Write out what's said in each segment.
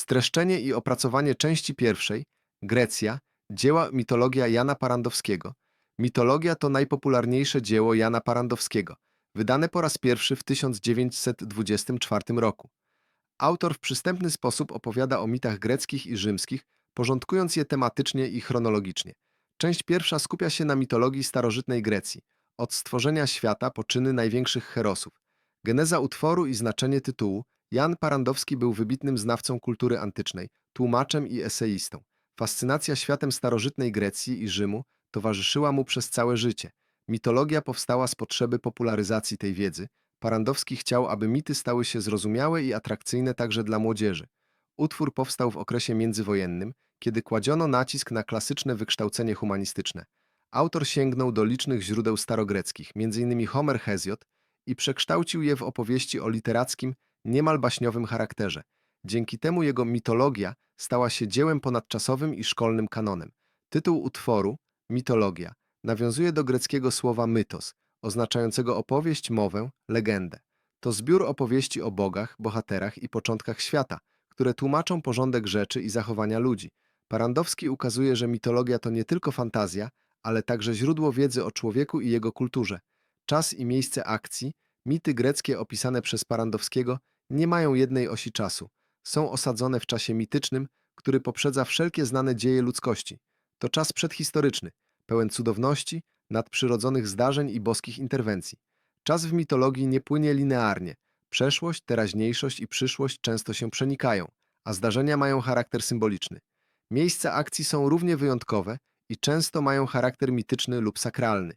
Streszczenie i opracowanie części pierwszej, Grecja, dzieła mitologia Jana Parandowskiego. Mitologia to najpopularniejsze dzieło Jana Parandowskiego, wydane po raz pierwszy w 1924 roku. Autor w przystępny sposób opowiada o mitach greckich i rzymskich, porządkując je tematycznie i chronologicznie. Część pierwsza skupia się na mitologii starożytnej Grecji, od stworzenia świata po czyny największych herosów. Geneza utworu i znaczenie tytułu. Jan Parandowski był wybitnym znawcą kultury antycznej, tłumaczem i eseistą. Fascynacja światem starożytnej Grecji i Rzymu towarzyszyła mu przez całe życie. Mitologia powstała z potrzeby popularyzacji tej wiedzy. Parandowski chciał, aby mity stały się zrozumiałe i atrakcyjne także dla młodzieży. Utwór powstał w okresie międzywojennym, kiedy kładziono nacisk na klasyczne wykształcenie humanistyczne. Autor sięgnął do licznych źródeł starogreckich, m.in. Homer Hezjot, i przekształcił je w opowieści o literackim, niemal baśniowym charakterze. Dzięki temu jego mitologia stała się dziełem ponadczasowym i szkolnym kanonem. Tytuł utworu, mitologia, nawiązuje do greckiego słowa mytos, oznaczającego opowieść, mowę, legendę. To zbiór opowieści o bogach, bohaterach i początkach świata, które tłumaczą porządek rzeczy i zachowania ludzi. Parandowski ukazuje, że mitologia to nie tylko fantazja, ale także źródło wiedzy o człowieku i jego kulturze. Czas i miejsce akcji, mity greckie opisane przez Parandowskiego nie mają jednej osi czasu. Są osadzone w czasie mitycznym, który poprzedza wszelkie znane dzieje ludzkości. To czas przedhistoryczny, pełen cudowności, nadprzyrodzonych zdarzeń i boskich interwencji. Czas w mitologii nie płynie linearnie. Przeszłość, teraźniejszość i przyszłość często się przenikają, a zdarzenia mają charakter symboliczny. Miejsca akcji są równie wyjątkowe i często mają charakter mityczny lub sakralny.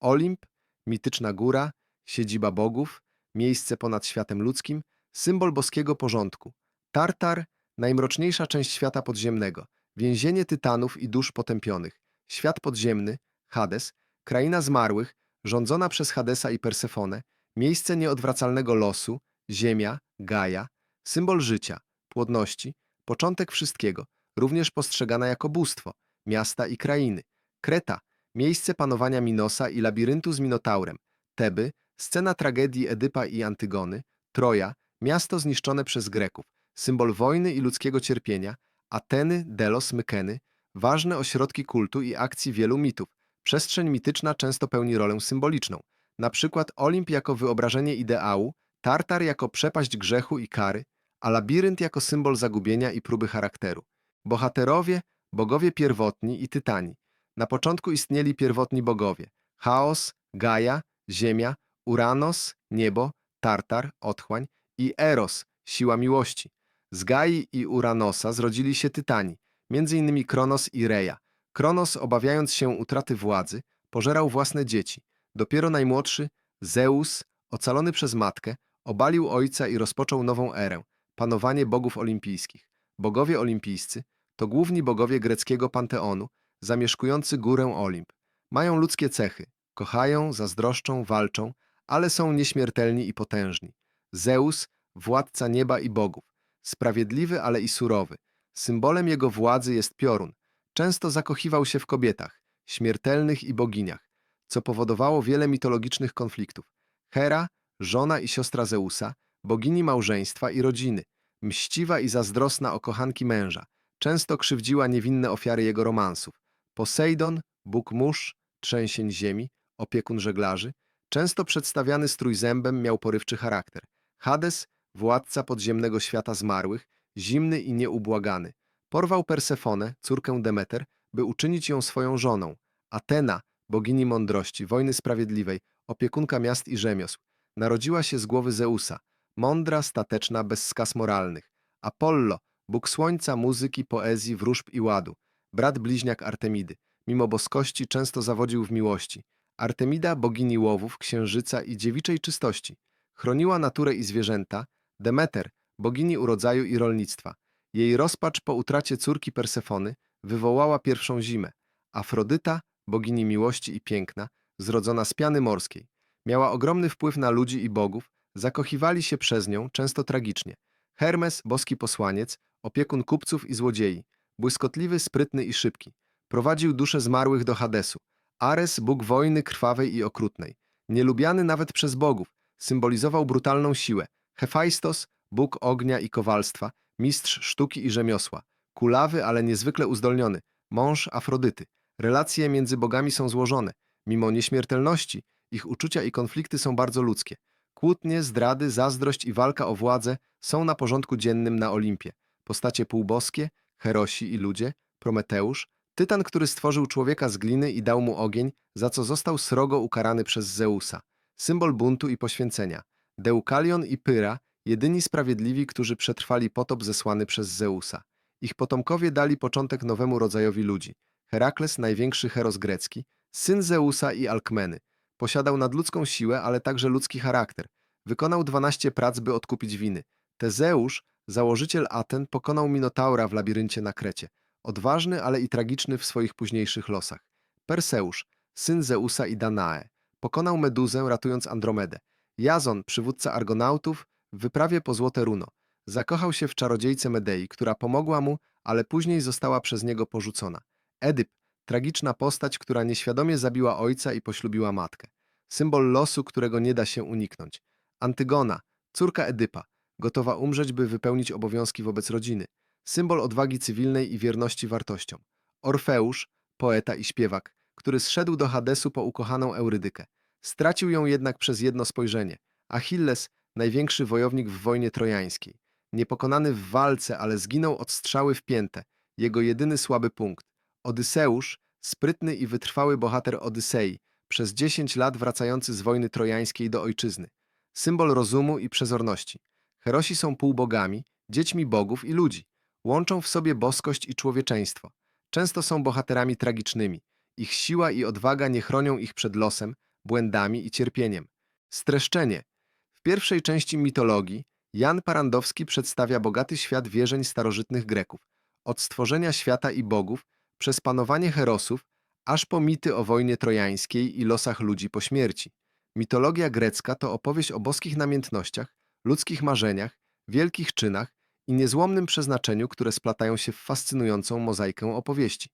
Olimp, mityczna góra, siedziba bogów, miejsce ponad światem ludzkim, symbol boskiego porządku. Tartar, najmroczniejsza część świata podziemnego, więzienie tytanów i dusz potępionych, świat podziemny, Hades, kraina zmarłych, rządzona przez Hadesa i Persefonę, miejsce nieodwracalnego losu, ziemia, Gaia, symbol życia, płodności, początek wszystkiego, również postrzegana jako bóstwo, miasta i krainy. Kreta, miejsce panowania Minosa i labiryntu z Minotaurem. Teby, scena tragedii Edypa i Antygony. Troja, miasto zniszczone przez Greków, symbol wojny i ludzkiego cierpienia. Ateny, Delos, Mykeny, ważne ośrodki kultu i akcji wielu mitów. Przestrzeń mityczna często pełni rolę symboliczną. Na przykład Olimp jako wyobrażenie ideału, Tartar jako przepaść grzechu i kary, a labirynt jako symbol zagubienia i próby charakteru. Bohaterowie, bogowie pierwotni i tytani. Na początku istnieli pierwotni bogowie. Chaos, Gaia, ziemia, Uranos, niebo, Tartar, otchłań i Eros, siła miłości. Z Gai i Uranosa zrodzili się tytani, m.in. Kronos i Reja. Kronos, obawiając się utraty władzy, pożerał własne dzieci. Dopiero najmłodszy, Zeus, ocalony przez matkę, obalił ojca i rozpoczął nową erę, panowanie bogów olimpijskich. Bogowie olimpijscy to główni bogowie greckiego panteonu, zamieszkujący górę Olimp. Mają ludzkie cechy, kochają, zazdroszczą, walczą, ale są nieśmiertelni i potężni. Zeus, władca nieba i bogów, sprawiedliwy, ale i surowy. Symbolem jego władzy jest piorun. Często zakochiwał się w kobietach, śmiertelnych i boginiach, co powodowało wiele mitologicznych konfliktów. Hera, żona i siostra Zeusa, bogini małżeństwa i rodziny, mściwa i zazdrosna o kochanki męża, często krzywdziła niewinne ofiary jego romansów. Posejdon, bóg mórz, trzęsień ziemi, opiekun żeglarzy, często przedstawiany strój zębem miał porywczy charakter. Hades, władca podziemnego świata zmarłych, zimny i nieubłagany, porwał Persefonę, córkę Demeter, by uczynić ją swoją żoną. Atena, bogini mądrości, wojny sprawiedliwej, opiekunka miast i rzemiosł, narodziła się z głowy Zeusa, mądra, stateczna, bez skaz moralnych. Apollo, bóg słońca, muzyki, poezji, wróżb i ładu, brat bliźniak Artemidy, mimo boskości często zawodził w miłości. Artemida, bogini łowów, księżyca i dziewiczej czystości, chroniła naturę i zwierzęta, Demeter, bogini urodzaju i rolnictwa. Jej rozpacz po utracie córki Persefony wywołała pierwszą zimę. Afrodyta, bogini miłości i piękna, zrodzona z piany morskiej, miała ogromny wpływ na ludzi i bogów, zakochiwali się przez nią, często tragicznie. Hermes, boski posłaniec, opiekun kupców i złodziei, błyskotliwy, sprytny i szybki, prowadził dusze zmarłych do Hadesu. Ares, bóg wojny krwawej i okrutnej, nielubiany nawet przez bogów, symbolizował brutalną siłę. Hefajstos, bóg ognia i kowalstwa, mistrz sztuki i rzemiosła, kulawy, ale niezwykle uzdolniony, mąż Afrodyty. Relacje między bogami są złożone. Mimo nieśmiertelności, ich uczucia i konflikty są bardzo ludzkie. Kłótnie, zdrady, zazdrość i walka o władzę są na porządku dziennym na Olimpie. Postacie półboskie, herosi i ludzie, Prometeusz, tytan, który stworzył człowieka z gliny i dał mu ogień, za co został srogo ukarany przez Zeusa. Symbol buntu i poświęcenia. Deukalion i Pyra, jedyni sprawiedliwi, którzy przetrwali potop zesłany przez Zeusa. Ich potomkowie dali początek nowemu rodzajowi ludzi. Herakles, największy heros grecki, syn Zeusa i Alkmeny. Posiadał nadludzką siłę, ale także ludzki charakter. Wykonał 12 prac, by odkupić winy. Tezeusz, założyciel Aten, pokonał Minotaura w labiryncie na Krecie. Odważny, ale i tragiczny w swoich późniejszych losach. Perseusz, syn Zeusa i Danae, pokonał Meduzę, ratując Andromedę. Jazon, przywódca Argonautów, w wyprawie po Złote Runo. Zakochał się w czarodziejce Medei, która pomogła mu, ale później została przez niego porzucona. Edyp, tragiczna postać, która nieświadomie zabiła ojca i poślubiła matkę. Symbol losu, którego nie da się uniknąć. Antygona, córka Edypa, gotowa umrzeć, by wypełnić obowiązki wobec rodziny. Symbol odwagi cywilnej i wierności wartościom. Orfeusz, poeta i śpiewak, który zszedł do Hadesu po ukochaną Eurydykę. Stracił ją jednak przez jedno spojrzenie. Achilles, największy wojownik w wojnie trojańskiej. Niepokonany w walce, ale zginął od strzały w piętę. Jego jedyny słaby punkt. Odyseusz, sprytny i wytrwały bohater Odysei, przez 10 lat wracający z wojny trojańskiej do ojczyzny. Symbol rozumu i przezorności. Herosi są półbogami, dziećmi bogów i ludzi. Łączą w sobie boskość i człowieczeństwo. Często są bohaterami tragicznymi. Ich siła i odwaga nie chronią ich przed losem, błędami i cierpieniem. Streszczenie. W pierwszej części mitologii Jan Parandowski przedstawia bogaty świat wierzeń starożytnych Greków, od stworzenia świata i bogów, przez panowanie herosów, aż po mity o wojnie trojańskiej i losach ludzi po śmierci. Mitologia grecka to opowieść o boskich namiętnościach, ludzkich marzeniach, wielkich czynach i niezłomnym przeznaczeniu, które splatają się w fascynującą mozaikę opowieści.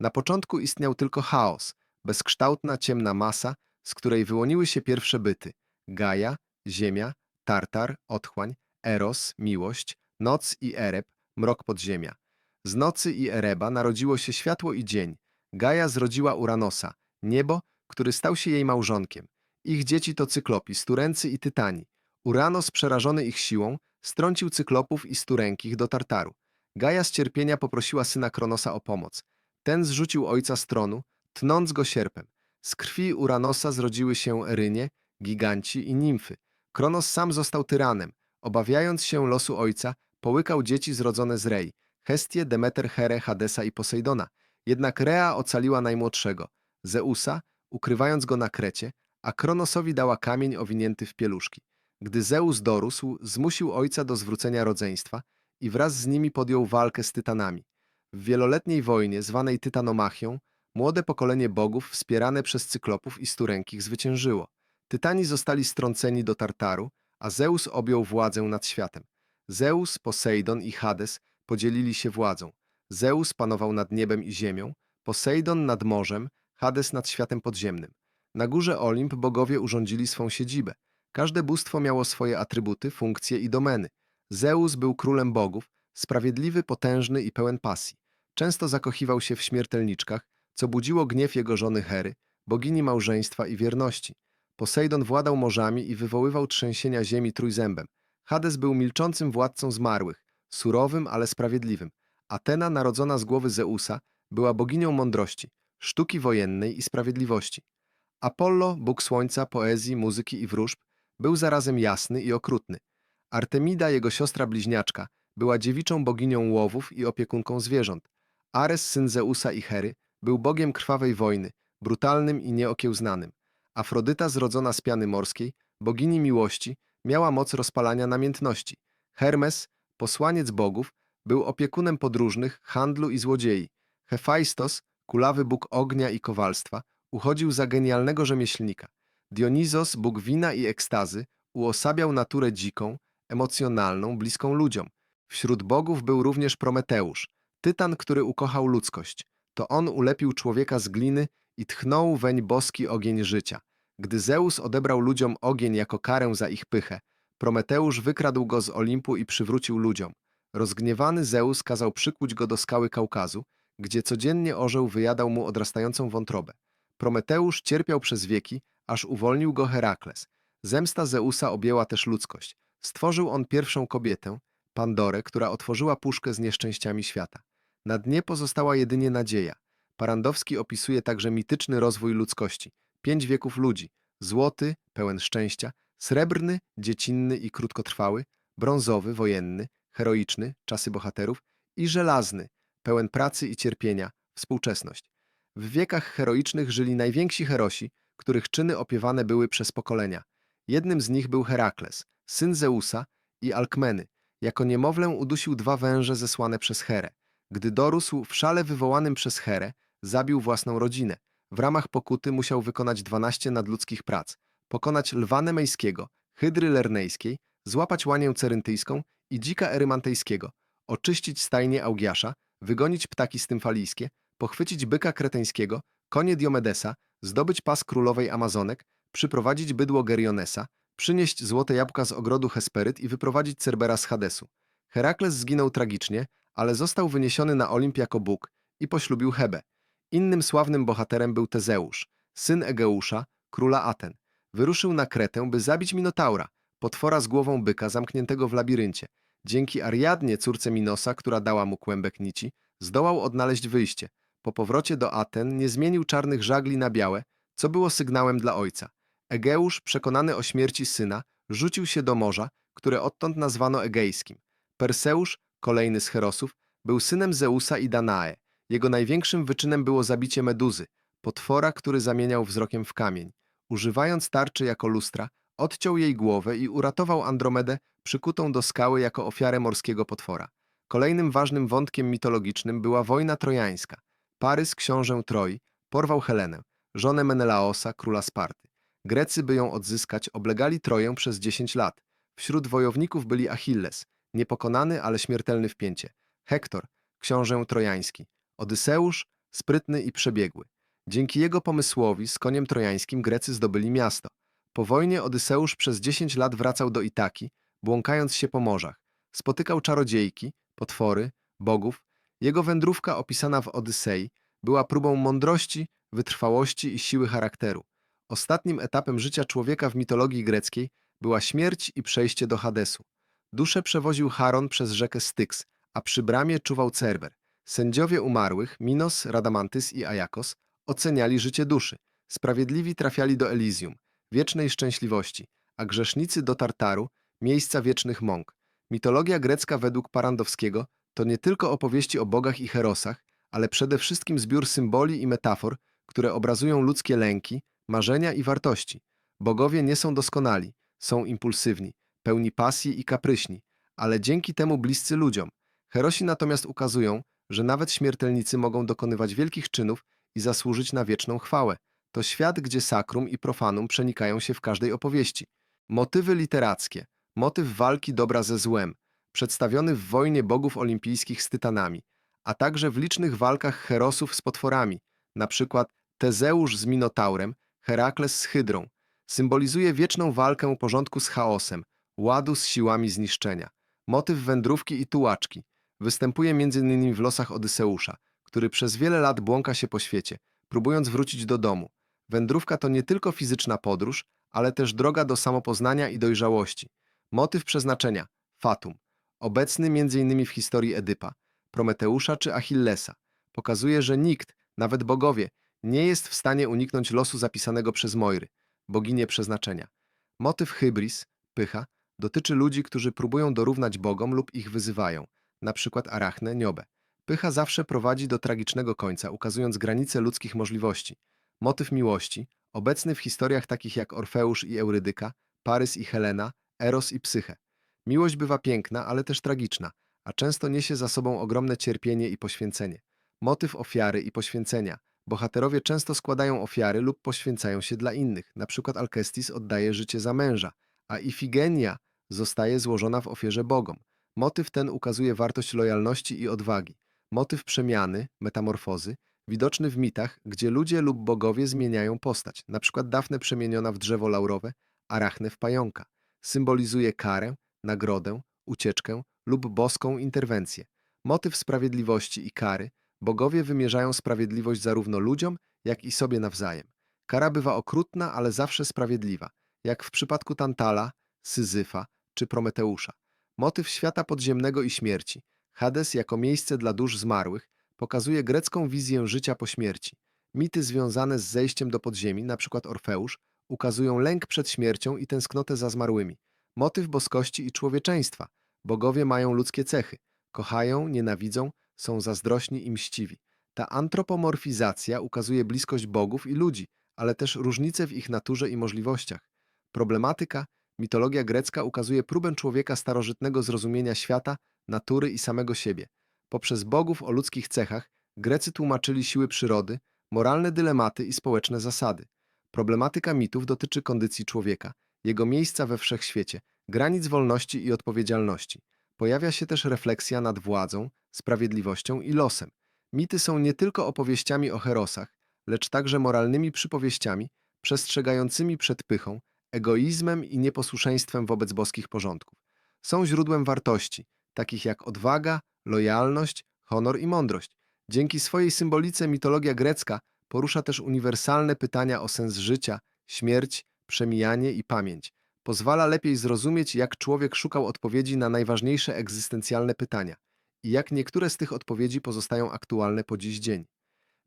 Na początku istniał tylko chaos, bezkształtna, ciemna masa, z której wyłoniły się pierwsze byty – Gaja, Ziemia, Tartar, Otchłań, Eros, Miłość, Noc i Ereb, Mrok podziemia. Z Nocy i Ereba narodziło się światło i dzień. Gaja zrodziła Uranosa, niebo, który stał się jej małżonkiem. Ich dzieci to cyklopi, sturency i tytani. Uranos, przerażony ich siłą, strącił cyklopów i sturenkich do Tartaru. Gaja z cierpienia poprosiła syna Kronosa o pomoc. Ten zrzucił ojca z tronu, tnąc go sierpem. Z krwi Uranosa zrodziły się Erynie, giganci i nimfy. Kronos sam został tyranem. Obawiając się losu ojca, połykał dzieci zrodzone z Rei, Hestię, Demeter, Herę, Hadesa i Posejdona. Jednak Rea ocaliła najmłodszego, Zeusa, ukrywając go na Krecie, a Kronosowi dała kamień owinięty w pieluszki. Gdy Zeus dorósł, zmusił ojca do zwrócenia rodzeństwa i wraz z nimi podjął walkę z tytanami. W wieloletniej wojnie, zwanej Tytanomachią, młode pokolenie bogów wspierane przez cyklopów i sturenkich zwyciężyło. Tytani zostali strąceni do Tartaru, a Zeus objął władzę nad światem. Zeus, Posejdon i Hades podzielili się władzą. Zeus panował nad niebem i ziemią, Posejdon nad morzem, Hades nad światem podziemnym. Na górze Olimp bogowie urządzili swą siedzibę. Każde bóstwo miało swoje atrybuty, funkcje i domeny. Zeus był królem bogów, sprawiedliwy, potężny i pełen pasji. Często zakochiwał się w śmiertelniczkach, co budziło gniew jego żony Hery, bogini małżeństwa i wierności. Posejdon władał morzami i wywoływał trzęsienia ziemi trójzębem. Hades był milczącym władcą zmarłych, surowym, ale sprawiedliwym. Atena, narodzona z głowy Zeusa, była boginią mądrości, sztuki wojennej i sprawiedliwości. Apollo, bóg słońca, poezji, muzyki i wróżb, był zarazem jasny i okrutny. Artemida, jego siostra bliźniaczka, była dziewiczą boginią łowów i opiekunką zwierząt. Ares, syn Zeusa i Hery, był bogiem krwawej wojny, brutalnym i nieokiełznanym. Afrodyta, zrodzona z piany morskiej, bogini miłości, miała moc rozpalania namiętności. Hermes, posłaniec bogów, był opiekunem podróżnych, handlu i złodziei. Hefajstos, kulawy bóg ognia i kowalstwa, uchodził za genialnego rzemieślnika. Dionizos, bóg wina i ekstazy, uosabiał naturę dziką, emocjonalną, bliską ludziom. Wśród bogów był również Prometeusz, tytan, który ukochał ludzkość. To on ulepił człowieka z gliny i tchnął weń boski ogień życia. Gdy Zeus odebrał ludziom ogień jako karę za ich pychę, Prometeusz wykradł go z Olimpu i przywrócił ludziom. Rozgniewany Zeus kazał przykłuć go do skały Kaukazu, gdzie codziennie orzeł wyjadał mu odrastającą wątrobę. Prometeusz cierpiał przez wieki, aż uwolnił go Herakles. Zemsta Zeusa objęła też ludzkość. Stworzył on pierwszą kobietę, Pandorę, która otworzyła puszkę z nieszczęściami świata. Na dnie pozostała jedynie nadzieja. Parandowski opisuje także mityczny rozwój ludzkości. Pięć wieków ludzi. Złoty, pełen szczęścia, srebrny, dziecinny i krótkotrwały, brązowy, wojenny, heroiczny, czasy bohaterów i żelazny, pełen pracy i cierpienia, współczesność. W wiekach heroicznych żyli najwięksi herosi, których czyny opiewane były przez pokolenia. Jednym z nich był Herakles, syn Zeusa i Alkmeny. Jako niemowlę udusił dwa węże zesłane przez Herę. Gdy dorósł w szale wywołanym przez Herę, zabił własną rodzinę. W ramach pokuty musiał wykonać 12 nadludzkich prac, pokonać lwa nemejskiego, hydry lernejskiej, złapać łanię ceryntyjską i dzika erymantejskiego, oczyścić stajnie Augiasza, wygonić ptaki stymfalijskie, pochwycić byka kreteńskiego, konie Diomedesa, zdobyć pas królowej Amazonek, przyprowadzić bydło Gerionesa, przynieść złote jabłka z ogrodu Hesperyt i wyprowadzić Cerbera z Hadesu. Herakles zginął tragicznie, ale został wyniesiony na Olimp jako Bóg i poślubił Hebę. Innym sławnym bohaterem był Tezeusz, syn Egeusza, króla Aten. Wyruszył na Kretę, by zabić Minotaura, potwora z głową byka zamkniętego w labiryncie. Dzięki Ariadnie, córce Minosa, która dała mu kłębek nici, zdołał odnaleźć wyjście. Po powrocie do Aten nie zmienił czarnych żagli na białe, co było sygnałem dla ojca. Egeusz, przekonany o śmierci syna, rzucił się do morza, które odtąd nazwano Egejskim. Perseusz, kolejny z Herosów, był synem Zeusa i Danae. Jego największym wyczynem było zabicie Meduzy, potwora, który zamieniał wzrokiem w kamień. Używając tarczy jako lustra, odciął jej głowę i uratował Andromedę przykutą do skały jako ofiarę morskiego potwora. Kolejnym ważnym wątkiem mitologicznym była wojna trojańska. Parys, książę Troi, porwał Helenę, żonę Menelaosa, króla Sparty. Grecy, by ją odzyskać, oblegali Troję przez 10 lat. Wśród wojowników byli Achilles, niepokonany, ale śmiertelny w pięcie, Hektor, książę trojański, Odyseusz, sprytny i przebiegły. Dzięki jego pomysłowi z koniem trojańskim Grecy zdobyli miasto. Po wojnie Odyseusz przez 10 lat wracał do Itaki, błąkając się po morzach. Spotykał czarodziejki, potwory, bogów. Jego wędrówka opisana w Odysei była próbą mądrości, wytrwałości i siły charakteru. Ostatnim etapem życia człowieka w mitologii greckiej była śmierć i przejście do Hadesu. Duszę przewoził Charon przez rzekę Styx, a przy bramie czuwał Cerber. Sędziowie umarłych, Minos, Radamantys i Ajakos, oceniali życie duszy. Sprawiedliwi trafiali do Elysium, wiecznej szczęśliwości, a grzesznicy do Tartaru, miejsca wiecznych mąk. Mitologia grecka według Parandowskiego to nie tylko opowieści o bogach i herosach, ale przede wszystkim zbiór symboli i metafor, które obrazują ludzkie lęki, marzenia i wartości. Bogowie nie są doskonali, są impulsywni, pełni pasji i kapryśni, ale dzięki temu bliscy ludziom. Herosi natomiast ukazują, że nawet śmiertelnicy mogą dokonywać wielkich czynów i zasłużyć na wieczną chwałę. To świat, gdzie sakrum i profanum przenikają się w każdej opowieści. Motywy literackie, motyw walki dobra ze złem, przedstawiony w wojnie bogów olimpijskich z tytanami, a także w licznych walkach herosów z potworami, przykład Tezeusz z Minotaurem, Herakles z Hydrą, symbolizuje wieczną walkę porządku z chaosem, ładu z siłami zniszczenia. Motyw wędrówki i tułaczki występuje m.in. w losach Odyseusza, który przez wiele lat błąka się po świecie, próbując wrócić do domu. Wędrówka to nie tylko fizyczna podróż, ale też droga do samopoznania i dojrzałości. Motyw przeznaczenia fatum, obecny m.in. w historii Edypa, Prometeusza czy Achillesa, pokazuje, że nikt, nawet bogowie, nie jest w stanie uniknąć losu zapisanego przez Moiry, boginię przeznaczenia. Motyw hybris, pycha, dotyczy ludzi, którzy próbują dorównać bogom lub ich wyzywają, przykład Arachne, Niobę. Pycha zawsze prowadzi do tragicznego końca, ukazując granice ludzkich możliwości. Motyw miłości, obecny w historiach takich jak Orfeusz i Eurydyka, Parys i Helena, Eros i Psyche. Miłość bywa piękna, ale też tragiczna, a często niesie za sobą ogromne cierpienie i poświęcenie. Motyw ofiary i poświęcenia. Bohaterowie często składają ofiary lub poświęcają się dla innych. Na przykład Alkestis oddaje życie za męża, a Ifigenia zostaje złożona w ofierze bogom. Motyw ten ukazuje wartość lojalności i odwagi. Motyw przemiany, metamorfozy, widoczny w mitach, gdzie ludzie lub bogowie zmieniają postać, na przykład Dafne przemieniona w drzewo laurowe, Arachne w pająka. Symbolizuje karę, nagrodę, ucieczkę lub boską interwencję. Motyw sprawiedliwości i kary. Bogowie wymierzają sprawiedliwość zarówno ludziom, jak i sobie nawzajem. Kara bywa okrutna, ale zawsze sprawiedliwa, jak w przypadku Tantala, Syzyfa czy Prometeusza. Motyw świata podziemnego i śmierci. Hades jako miejsce dla dusz zmarłych pokazuje grecką wizję życia po śmierci. Mity związane z zejściem do podziemi, np. Orfeusz, ukazują lęk przed śmiercią i tęsknotę za zmarłymi. Motyw boskości i człowieczeństwa. Bogowie mają ludzkie cechy. Kochają, nienawidzą, są zazdrośni i mściwi. Ta antropomorfizacja ukazuje bliskość bogów i ludzi, ale też różnice w ich naturze i możliwościach. Problematyka, mitologia grecka ukazuje próbę człowieka starożytnego zrozumienia świata, natury i samego siebie. Poprzez bogów o ludzkich cechach Grecy tłumaczyli siły przyrody, moralne dylematy i społeczne zasady. Problematyka mitów dotyczy kondycji człowieka, jego miejsca we wszechświecie, granic wolności i odpowiedzialności. Pojawia się też refleksja nad władzą, sprawiedliwością i losem. Mity są nie tylko opowieściami o herosach, lecz także moralnymi przypowieściami przestrzegającymi przed pychą, egoizmem i nieposłuszeństwem wobec boskich porządków. Są źródłem wartości, takich jak odwaga, lojalność, honor i mądrość. Dzięki swojej symbolice mitologia grecka porusza też uniwersalne pytania o sens życia, śmierć, przemijanie i pamięć. Pozwala lepiej zrozumieć, jak człowiek szukał odpowiedzi na najważniejsze egzystencjalne pytania i jak niektóre z tych odpowiedzi pozostają aktualne po dziś dzień.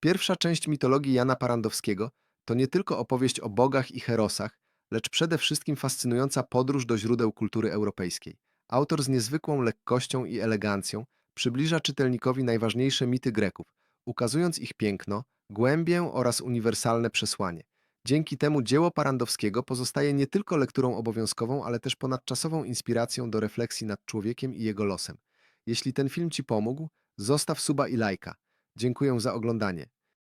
Pierwsza część mitologii Jana Parandowskiego to nie tylko opowieść o bogach i herosach, lecz przede wszystkim fascynująca podróż do źródeł kultury europejskiej. Autor z niezwykłą lekkością i elegancją przybliża czytelnikowi najważniejsze mity Greków, ukazując ich piękno, głębię oraz uniwersalne przesłanie. Dzięki temu dzieło Parandowskiego pozostaje nie tylko lekturą obowiązkową, ale też ponadczasową inspiracją do refleksji nad człowiekiem i jego losem. Jeśli ten film Ci pomógł, zostaw suba i lajka. Dziękuję za oglądanie.